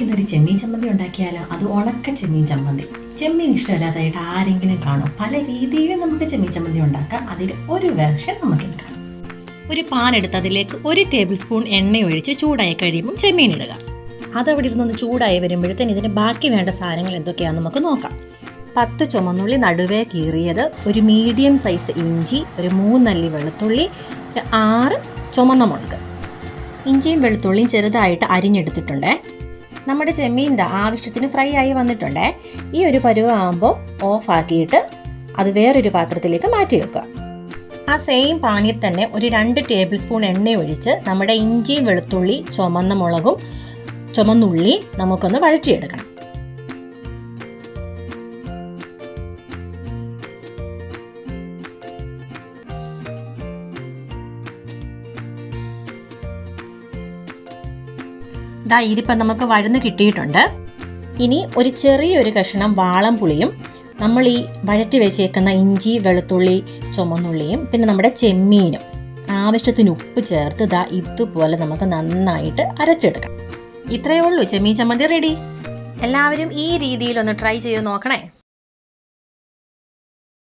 നമുക്കിന്നൊരു ചെമ്മീൻ ചമ്മന്തി ഉണ്ടാക്കിയാലോ? അത് ഉണക്ക ചെമ്മീൻ ചമ്മന്തി. ചെമ്മീൻ ഇഷ്ടമല്ലാതായിട്ട് ആരെങ്കിലും കാണും. പല രീതിയിലും നമുക്ക് ചെമ്മീൻ ചമ്മന്തി ഉണ്ടാക്കാം. അതിൽ ഒരു വേർഷൻ നമുക്ക് എടുക്കാം. ഒരു പാൻ എടുത്ത് അതിലേക്ക് ഒരു ടേബിൾ സ്പൂൺ എണ്ണ ഒഴിച്ച് ചൂടായി കഴിയുമ്പോൾ ചെമ്മീൻ ഇടുക. അതവിടെ ഇരുന്നൊന്ന് ചൂടായി വരുമ്പോഴത്തേന് ഇതിന് ബാക്കി വേണ്ട സാധനങ്ങൾ എന്തൊക്കെയാണെന്ന് നമുക്ക് നോക്കാം. പത്ത് ചുമന്നുള്ളി നടുവേ കീറിയത് ഒരു മീഡിയം സൈസ് ഇഞ്ചി ഒരു മൂന്നല്ലി വെളുത്തുള്ളി ആറ് ചുമന്ന മുളക്. ഇഞ്ചിയും വെളുത്തുള്ളിയും ചെറുതായിട്ട് അരിഞ്ഞെടുത്തിട്ടുണ്ട്. നമ്മുടെ ചെമ്മീൻ ദാ ആവശ്യത്തിന് ഫ്രൈ ആയി വന്നിട്ടുണ്ട്. ഈ ഒരു പരുവാകുമ്പോൾ ഓഫ് ആക്കിയിട്ട് അത് വേറൊരു പാത്രത്തിലേക്ക് മാറ്റി വെക്കുക. ആ സെയിം പാനിൽ തന്നെ ഒരു രണ്ട് ടേബിൾ സ്പൂൺ എണ്ണ ഒഴിച്ച് നമ്മുടെ ഇഞ്ചി വെളുത്തുള്ളി ചുമന്ന മുളകും ചുമന്നുള്ളി നമുക്കൊന്ന് വഴറ്റിയെടുക്കണം. ദാ ഇതിപ്പം നമുക്ക് വഴന്ന് കിട്ടിയിട്ടുണ്ട്. ഇനി ഒരു ചെറിയൊരു കഷ്ണം വാളം പുളിയും നമ്മൾ ഈ വഴറ്റി വെച്ചേക്കുന്ന ഇഞ്ചി വെളുത്തുള്ളി ചുമന്നുള്ളിയും പിന്നെ നമ്മുടെ ചെമ്മീനും ആവശ്യത്തിന് ഉപ്പ് ചേർത്ത് ദാ ഇതുപോലെ നമുക്ക് നന്നായിട്ട് അരച്ചെടുക്കാം. ഇത്രയേ ഉള്ളൂ. ചെമ്മീൻ ചമ്മന്തി റെഡി എല്ലാവരും ഈ രീതിയിൽ ഒന്ന് ട്രൈ ചെയ്ത് നോക്കണേ.